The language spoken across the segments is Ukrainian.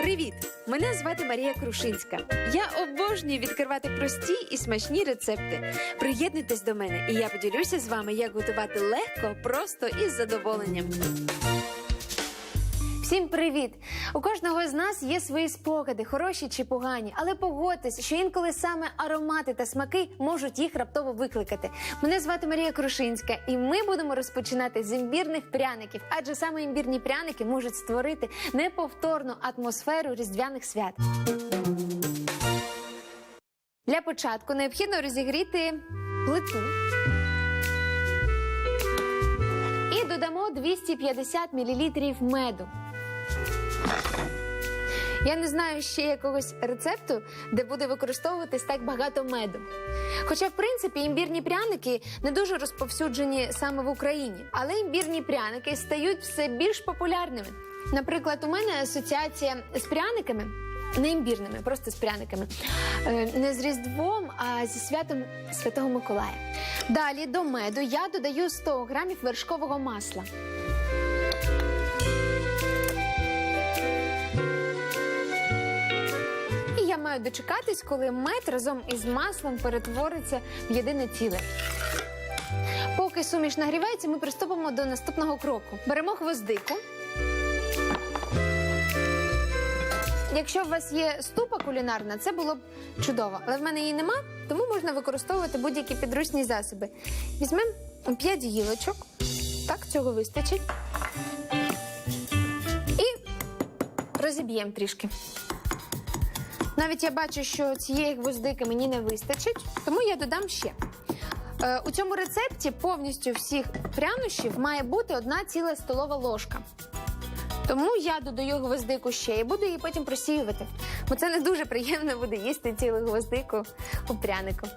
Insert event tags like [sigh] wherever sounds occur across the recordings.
Привіт! Мене звати Марія Крушинська. Я обожнюю відкривати прості і смачні рецепти. Приєднуйтесь до мене, і я поділюся з вами, як готувати легко, просто і з задоволенням. Всім привіт! У кожного з нас є свої спогади, хороші чи погані, але погодьтесь, що інколи саме аромати та смаки можуть їх раптово викликати. Мене звати Марія Крушинська, і ми будемо розпочинати з імбірних пряників, адже саме імбірні пряники можуть створити неповторну атмосферу різдвяних свят. Для початку необхідно розігріти плиту. І додамо 250 мл меду. Я не знаю ще якогось рецепту, де буде використовуватись так багато меду. Хоча, в принципі, імбірні пряники не дуже розповсюджені саме в Україні, але імбірні пряники стають все більш популярними. Наприклад, у мене асоціація з пряниками. Не імбірними, просто з пряниками. Е, Не з Різдвом, а зі святом Святого Миколая. Далі до меду я додаю 100 грамів вершкового масла. Маю дочекатись, коли мед разом із маслом перетвориться в єдине ціле. Поки суміш нагрівається, ми приступимо до наступного кроку. Беремо гвоздику. Якщо у вас є ступа кулінарна, це було б чудово. Але в мене її нема, тому можна використовувати будь-які підручні засоби. Візьмемо 5 гілочок. Так, цього вистачить. І розіб'ємо трішки. Навіть я бачу, що цієї гвоздики мені не вистачить, тому я додам ще. Е, у цьому рецепті повністю всіх прянощів має бути одна ціла столова ложка. Тому я додаю гвоздику ще і буду її потім просіювати. Бо це не дуже приємно буде їсти цілу гвоздику у прянику.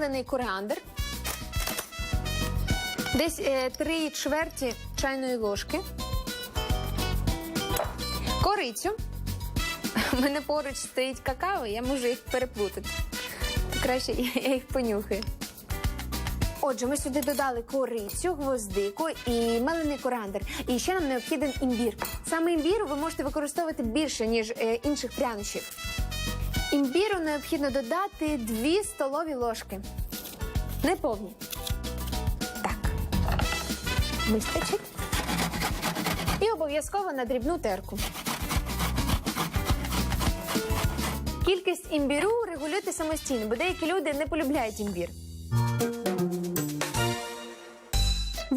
Мелений коріандр. Десь е, три чверті чайної ложки. Корицю. У мене поруч стоїть какао, я можу їх переплутати. Краще я їх понюхаю. Отже, ми сюди додали корицю, гвоздику і мелений корандер. І ще нам необхіден імбір. Саме імбіру ви можете використовувати більше, ніж е, інших прянощів. Імбіру необхідно додати 2 столові ложки. Не повні. Так. Вистачить. І обов'язково на дрібну терку. Кількість імбіру регулюйте самостійно, бо деякі люди не полюбляють імбір.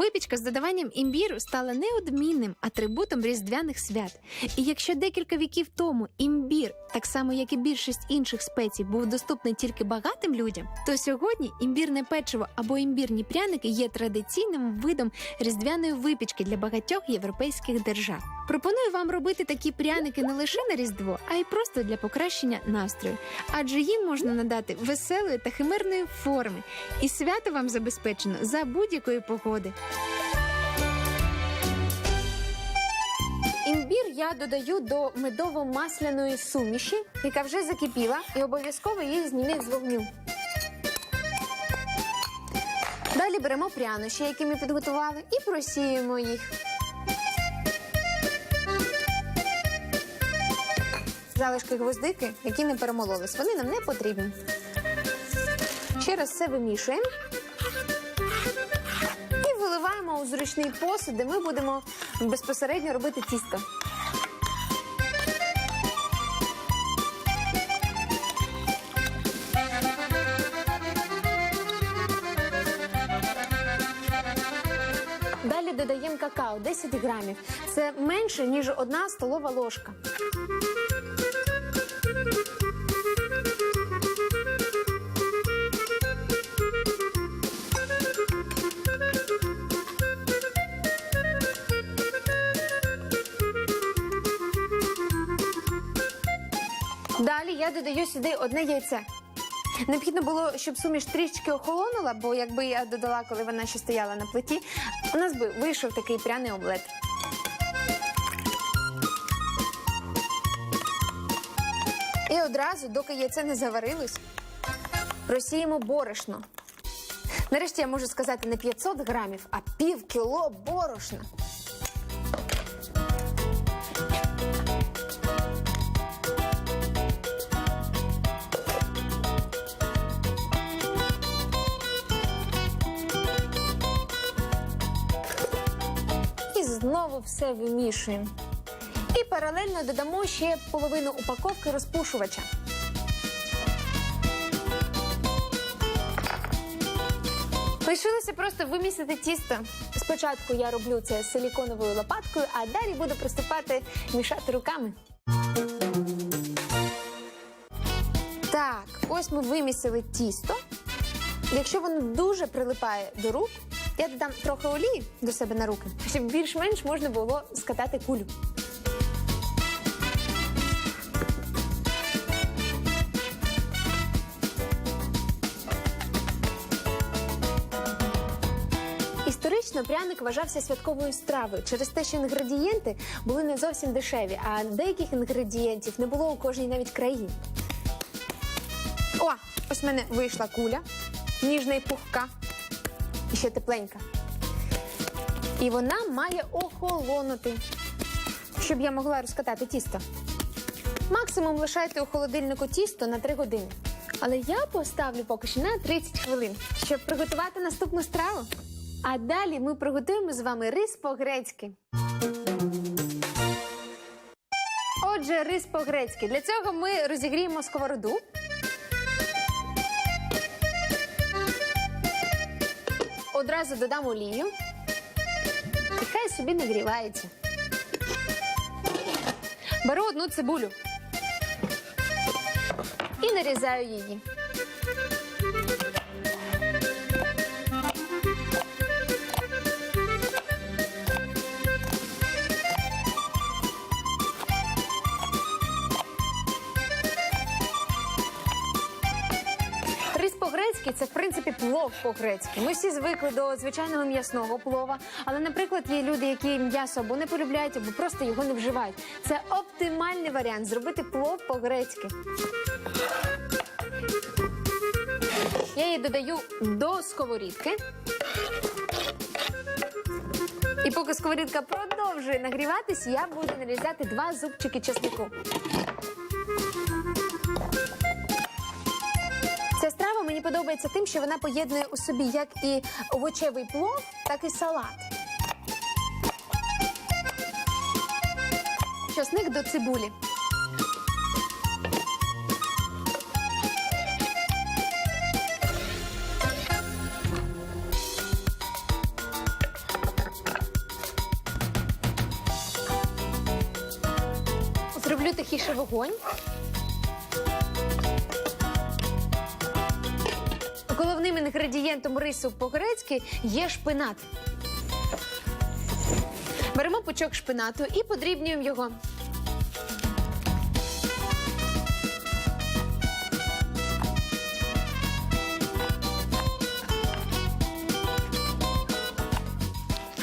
Випічка з додаванням імбіру стала неодмінним атрибутом різдвяних свят. І якщо декілька віків тому імбір, так само як і більшість інших спецій, був доступний тільки багатим людям, то сьогодні імбірне печиво або імбірні пряники є традиційним видом різдвяної випічки для багатьох європейських держав. Пропоную вам робити такі пряники не лише на різдво, а й просто для покращення настрою, адже їм можна надати веселої та химерної форми, і свято вам забезпечено за будь-якої погоди. Імбір я додаю до медово-масляної суміші, яка вже закипіла, і обов'язково її зніміть з вогню. Далі беремо прянощі, які ми підготували, і просіємо їх. Залишки гвоздики, які не перемололись, вони нам не потрібні. Ще раз все вимішуємо. Зручний посуд, де ми будемо безпосередньо робити тісто. Далі додаємо какао 10 грамів. Це менше, ніж одна столова ложка. Далі я додаю сюди одне яйце. Необхідно було, щоб суміш трішки охолонула, бо якби я додала, коли вона ще стояла на плиті, у нас би вийшов такий пряний омлет. І одразу, доки яйце не заварилось, просіємо борошно. Нарешті я можу сказати не 500 грамів, а пів кіло борошна. Все вимішуємо. І паралельно додамо ще половину упаковки розпушувача. Лишилося просто вимісити тісто. Спочатку я роблю це силіконовою лопаткою, а далі буду приступати мішати руками. Так, ось ми вимісили тісто. Якщо воно дуже прилипає до рук, я додам трохи олії до себе на руки, щоб більш-менш можна було скатати кулю. Історично пряник вважався святковою стравою через те, що інгредієнти були не зовсім дешеві, а деяких інгредієнтів не було у кожній навіть країні. О, ось в мене вийшла куля, ніжна і пухка, і ще тепленька. І вона має охолонути, щоб я могла розкатати тісто. Максимум лишайте у холодильнику тісто на 3 години. Але я поставлю поки що на 30 хвилин, щоб приготувати наступну страву. А далі ми приготуємо з вами рис по-грецьки. Отже, рис по-грецьки. Для цього ми розігріємо сковороду. Одразу додам олію. І хай собі нагрівається. Беру одну цибулю і нарізаю її. По-грецьки це в принципі плов по-грецьки. Ми всі звикли до звичайного м'ясного плова. Але, наприклад, є люди, які м'ясо або не полюбляють, або просто його не вживають. Це оптимальний варіант зробити плов по-грецьки. Я її додаю до сковорідки. І поки сковорідка продовжує нагріватись, я буду нарізати два зубчики чеснику. Мені подобається тим, що вона поєднує у собі як і овочевий плов, так і салат. Часник до цибулі. Зроблю тихіший вогонь. Інгредієнтом рису по-грецьки є шпинат. Беремо пучок шпинату і подрібнюємо його.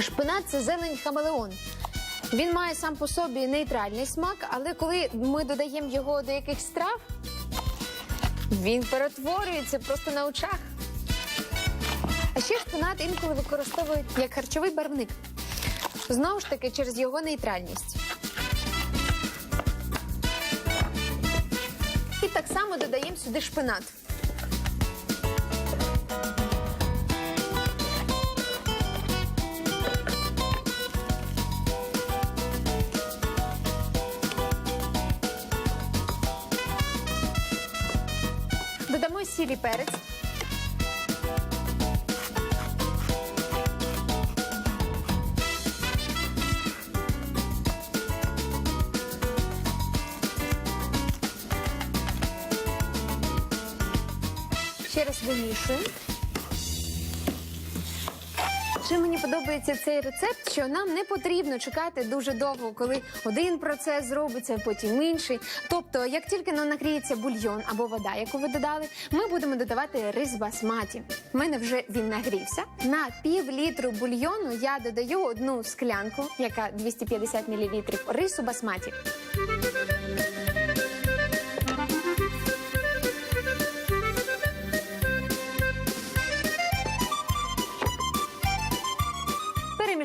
Шпинат це зелень хамелеон. Він має сам по собі нейтральний смак, але коли ми додаємо його до якихось страв, він перетворюється просто на очах. Ще шпинат інколи використовують як харчовий барвник. Знову ж таки, через його нейтральність. І так само додаємо сюди шпинат. Додамо сіль перець. Ще раз вимішуємо. Чим мені подобається цей рецепт, що нам не потрібно чекати дуже довго, коли один процес зробиться, потім інший. Тобто, як тільки ну, нагріється бульйон або вода, яку ви додали, ми будемо додавати рис басматі. У мене вже він нагрівся. На пів літру бульйону я додаю одну склянку, яка 250 мл рису басматі.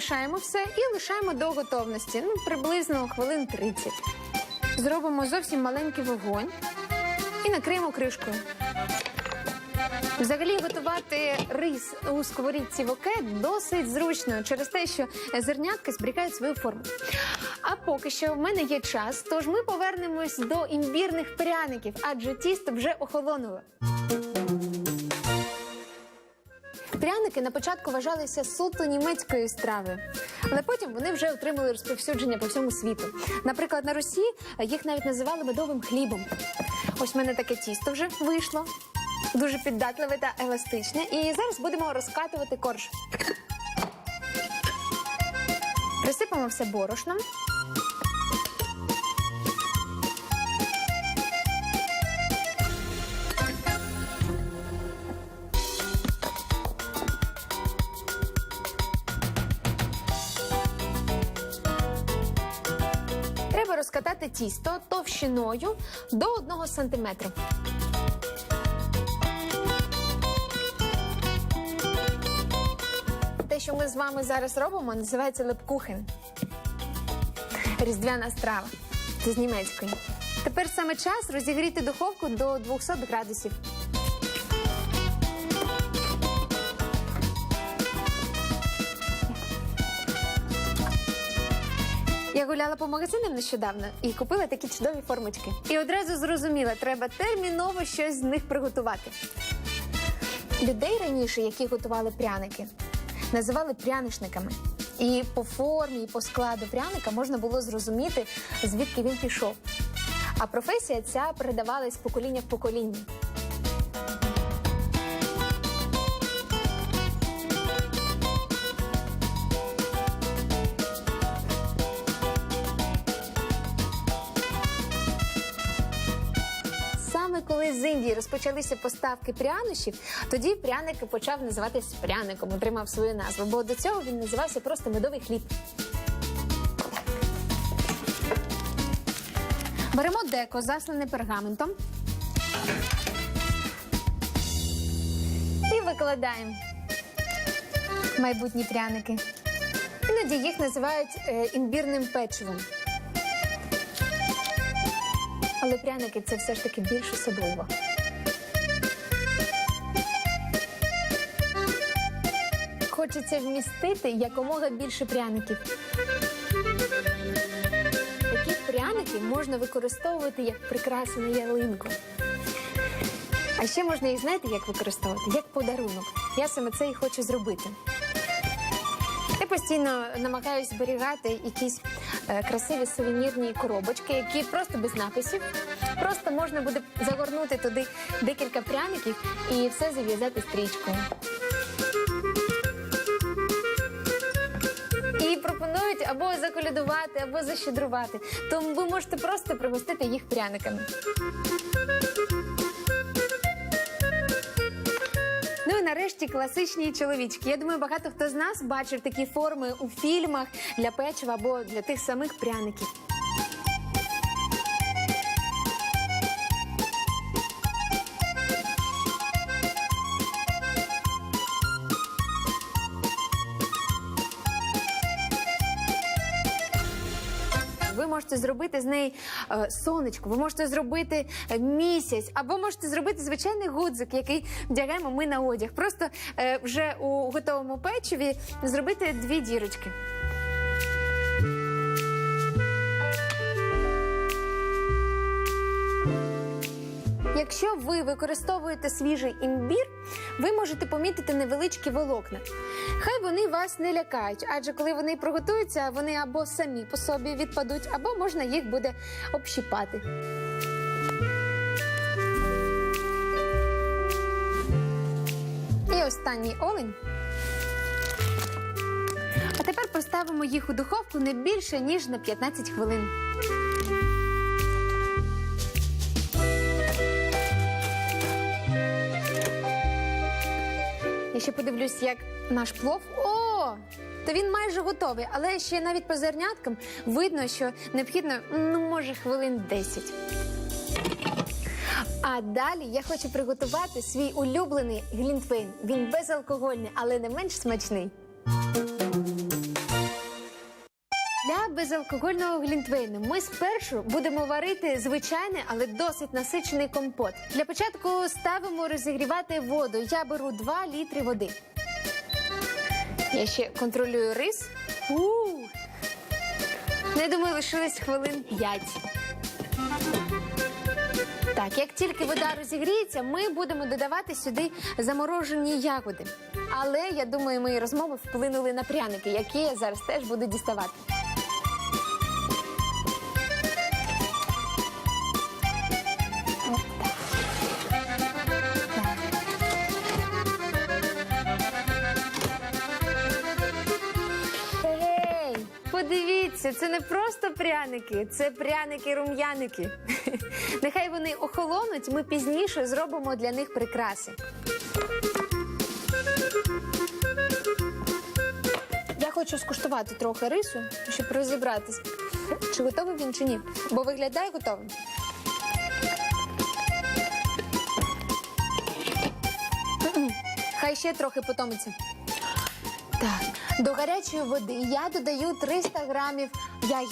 Перемішаємо все і лишаємо до готовності. Ну, приблизно хвилин 30. Зробимо зовсім маленький вогонь і накриємо кришкою. Взагалі готувати рис у сковорідці воке досить зручно через те, що зернятка зберігають свою форму. А поки що в мене є час, тож ми повернемось до імбірних пряників, адже тісто вже охолонуло. Пряники на початку вважалися суто німецькою стравою, але потім вони вже отримали розповсюдження по всьому світу. Наприклад, на Русі їх навіть називали медовим хлібом. Ось в мене таке тісто вже вийшло. Дуже піддатливе та еластичне. І зараз будемо розкатувати корж. Присипаємо все борошном. Тісто товщиною до 1 см. Те, що ми з вами зараз робимо, називається лепкухен. Різдвяна страва. Це з німецької. Тепер саме час розігріти духовку до 200 градусів. Гуляла по магазинам нещодавно і купила такі чудові формочки. І одразу зрозуміла, треба терміново щось з них приготувати. Людей раніше, які готували пряники, називали прянишниками. І по формі, і по складу пряника можна було зрозуміти, звідки він пішов. А професія ця передавалась покоління в покоління. Розпочалися поставки прянощів, тоді пряник почав називатись пряником, отримав свою назву, бо до цього він називався просто медовий хліб. Беремо деко, заслане пергаментом. І викладаємо майбутні пряники. Іноді їх називають е, імбірним печивом. Але пряники це все ж таки більш особливо. Хочеться вмістити якомога більше пряників. Такі пряники можна використовувати як прикраси ялинку. А ще можна їх знаєте, як використовувати? Як подарунок. Я саме це і хочу зробити. Я постійно намагаюся зберігати якісь е, красиві сувенірні коробочки, які просто без написів. Просто можна буде загорнути туди декілька пряників і все зав'язати стрічкою. Пропонують або заколядувати, або защедрувати. Тому ви можете просто пригостити їх пряниками. Ну і нарешті класичні чоловічки. Я думаю, багато хто з нас бачив такі форми у фільмах для печива або для тих самих пряників. Можете зробити з неї е, сонечко, ви можете зробити е, місяць, або можете зробити звичайний гудзик, який вдягаємо ми на одяг. Просто е, вже у готовому печиві зробити дві дірочки. Якщо ви використовуєте свіжий імбір, ви можете помітити невеличкі волокна. Хай вони вас не лякають, адже коли вони приготуються, вони або самі по собі відпадуть, або можна їх буде общіпати. І останній олень. А тепер поставимо їх у духовку не більше ніж на 15 хвилин. Я ще подивлюсь, як наш плов. О! То він майже готовий, але ще навіть по зерняткам видно, що необхідно, ну, може, хвилин 10. А далі я хочу приготувати свій улюблений глінтвейн. Він безалкогольний, але не менш смачний. Безалкогольного глінтвейну ми спершу будемо варити звичайний, але досить насичений компот. Для початку ставимо розігрівати воду. Я беру 2 літри води. Я ще контролюю рис. у Ну, думаю, лишилось хвилин 5. Так, як тільки вода розігріється, ми будемо додавати сюди заморожені ягоди. Але я думаю, мої розмови вплинули на пряники, які я зараз теж буду діставати. Подивіться, це не просто пряники, це пряники-рум'яники. [laughs] Нехай вони охолонуть, ми пізніше зробимо для них прикраси. Я хочу скуштувати трохи рису, щоб розібратись, чи готовий він чи ні. Бо виглядає готовим. Хай ще трохи потомиться. Так, до гарячої води я додаю 300 грамів ягід.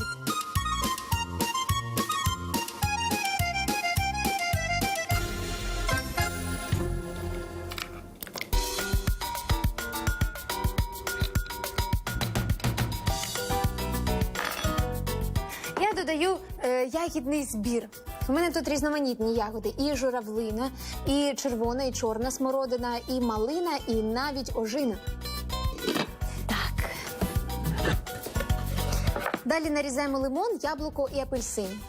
Я додаю е, ягідний збір. У мене тут різноманітні ягоди: і журавлина, і червона, і чорна смородина, і малина, і навіть ожина. Далі нарізаємо лимон, яблуко і апельсин.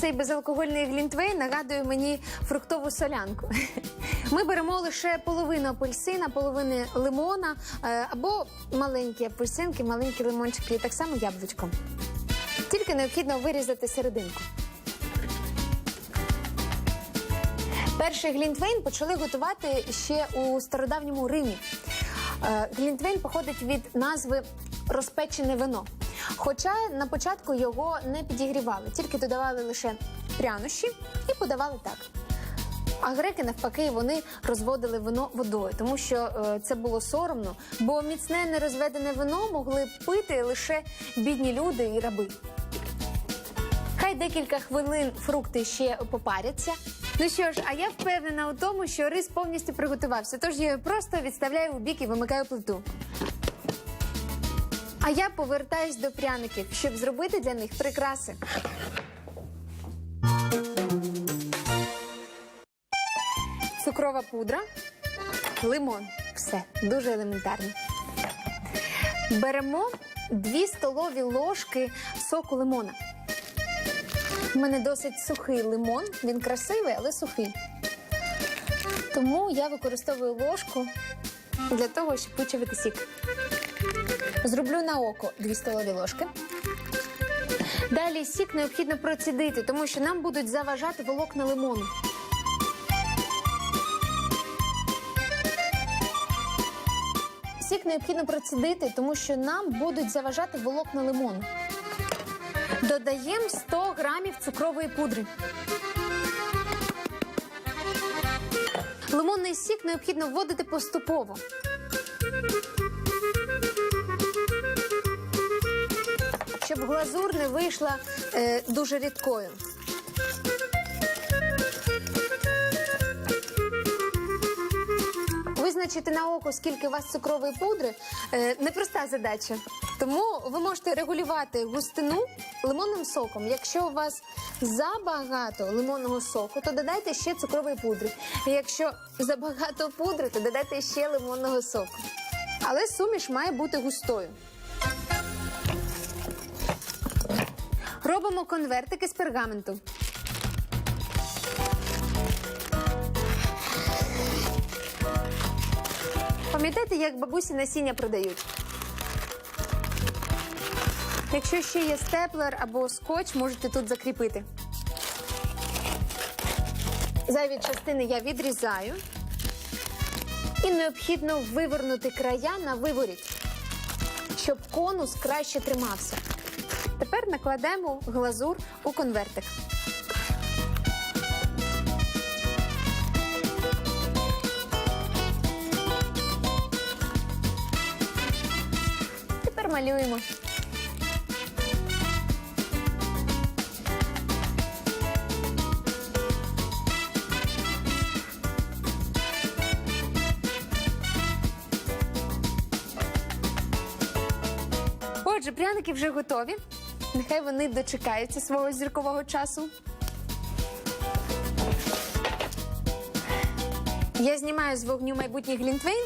Цей безалкогольний глінтвейн нагадує мені фруктову солянку. [laughs] Ми беремо лише половину апельсина, половину лимона е, або маленькі апельсинки, маленькі лимончики, і так само яблучко. Тільки необхідно вирізати серединку. Перший глінтвейн почали готувати ще у стародавньому Римі. Е, Глінтвейн походить від назви розпечене вино. Хоча на початку його не підігрівали, тільки додавали лише прянощі і подавали так. А греки, навпаки, вони розводили вино водою, тому що е, це було соромно, бо міцне нерозведене вино могли пити лише бідні люди і раби. Хай декілька хвилин фрукти ще попаряться. Ну що ж, а я впевнена у тому, що рис повністю приготувався, тож я просто відставляю у бік і вимикаю плиту. А я повертаюсь до пряників, щоб зробити для них прикраси. Цукрова пудра, лимон. Все дуже елементарно. Беремо 2 столові ложки соку лимона. У мене досить сухий лимон, він красивий, але сухий. Тому я використовую ложку для того, щоб вичавити сік. Зроблю на око 2 столові ложки. Далі сік необхідно процідити, тому що нам будуть заважати волокна лимону. Сік необхідно процідити, тому що нам будуть заважати волокна лимону. Додаємо 100 грамів цукрової пудри. Лимонний сік необхідно вводити поступово. Щоб глазур не вийшла е, дуже рідкою. Визначити на око, скільки у вас цукрової пудри, е, непроста задача. Тому ви можете регулювати густину лимонним соком. Якщо у вас забагато лимонного соку, то додайте ще цукрової пудри. Якщо забагато пудри, то додайте ще лимонного соку. Але суміш має бути густою. Робимо конвертики з пергаменту. Пам'ятаєте, як бабусі насіння продають? Якщо ще є степлер або скотч, можете тут закріпити. Зайві частини я відрізаю. І необхідно вивернути края на виворіт, щоб конус краще тримався. Тепер накладемо глазур у конвертик. Тепер малюємо. Отже, пряники вже готові. Нехай вони дочекаються свого зіркового часу. Я знімаю з вогню майбутній глінтвейн.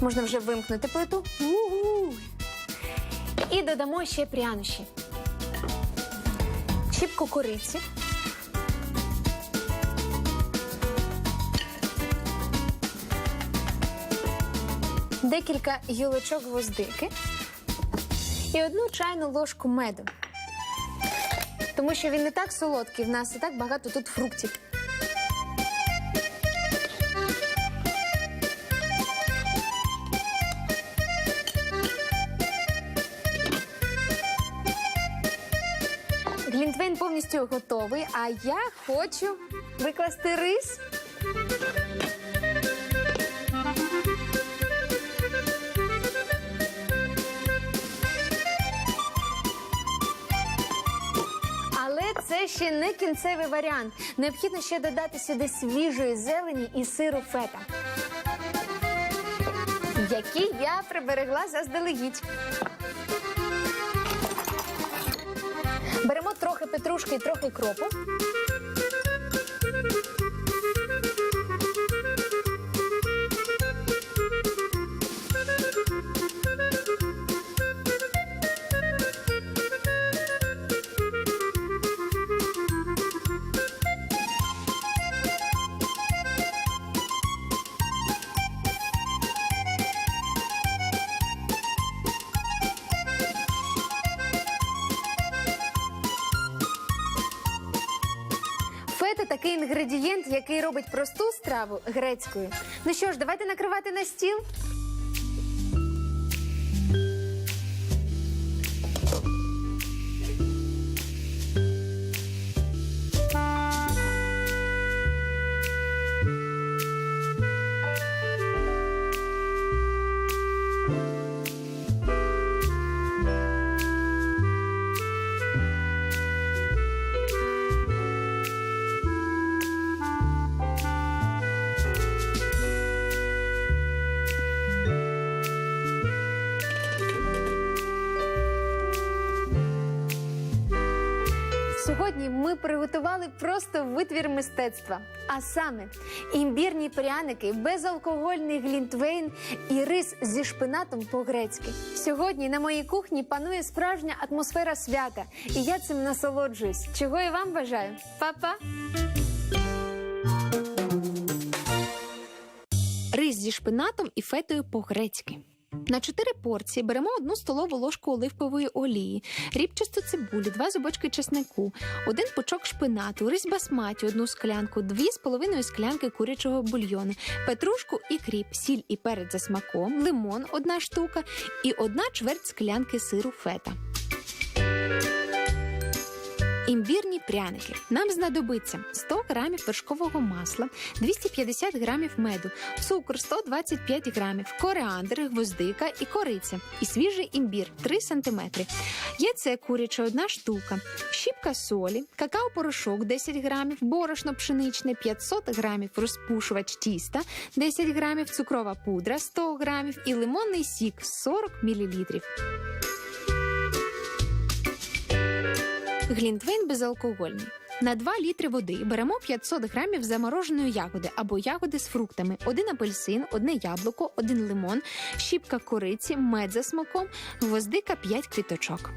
Можна вже вимкнути плиту. У-у. І додамо ще прянощі. Щіпку кориці. Декілька гілочок гвоздики і одну чайну ложку меду. Тому що він не так солодкий, в нас і так багато тут фруктів. Глінтвейн повністю готовий, а я хочу викласти рис. Ще не кінцевий варіант. Необхідно ще додати сюди свіжої зелені і сиру фета, які я приберегла заздалегідь. Беремо трохи петрушки і трохи кропу. Такий інгредієнт, який робить просту страву грецькою. Ну що ж, давайте накривати на стіл. Сьогодні ми приготували просто витвір мистецтва. А саме імбірні пряники, безалкогольний глінтвейн і рис зі шпинатом по-грецьки. Сьогодні на моїй кухні панує справжня атмосфера свята, і я цим насолоджуюсь. Чого і вам бажаю. Па-па! Рис зі шпинатом і фетою по-грецьки. На 4 порції беремо одну столову ложку оливкової олії, рібчасту цибулю, два зубочки чеснику, один пучок шпинату, рис басматі, одну склянку, дві з половиною склянки курячого бульйону, петрушку і кріп, сіль і перець за смаком, лимон одна штука і одна чверть склянки сиру фета. Імбірні пряники. Нам знадобиться 100 грамів вершкового масла, 250 грамів меду, цукор 125 грамів, коріандр, гвоздика і кориця, і свіжий імбір 3 см, яйце куряче 1 штука, щіпка солі, какао-порошок 10 грамів, борошно пшеничне 500 грамів, розпушувач тіста 10 грамів, цукрова пудра 100 грамів і лимонний сік 40 мл. Глінтвейн безалкогольний. На 2 літри води беремо 500 грамів замороженої ягоди або ягоди з фруктами, один апельсин, одне яблуко, один лимон, щіпка кориці, мед за смаком, гвоздика 5 квіточок.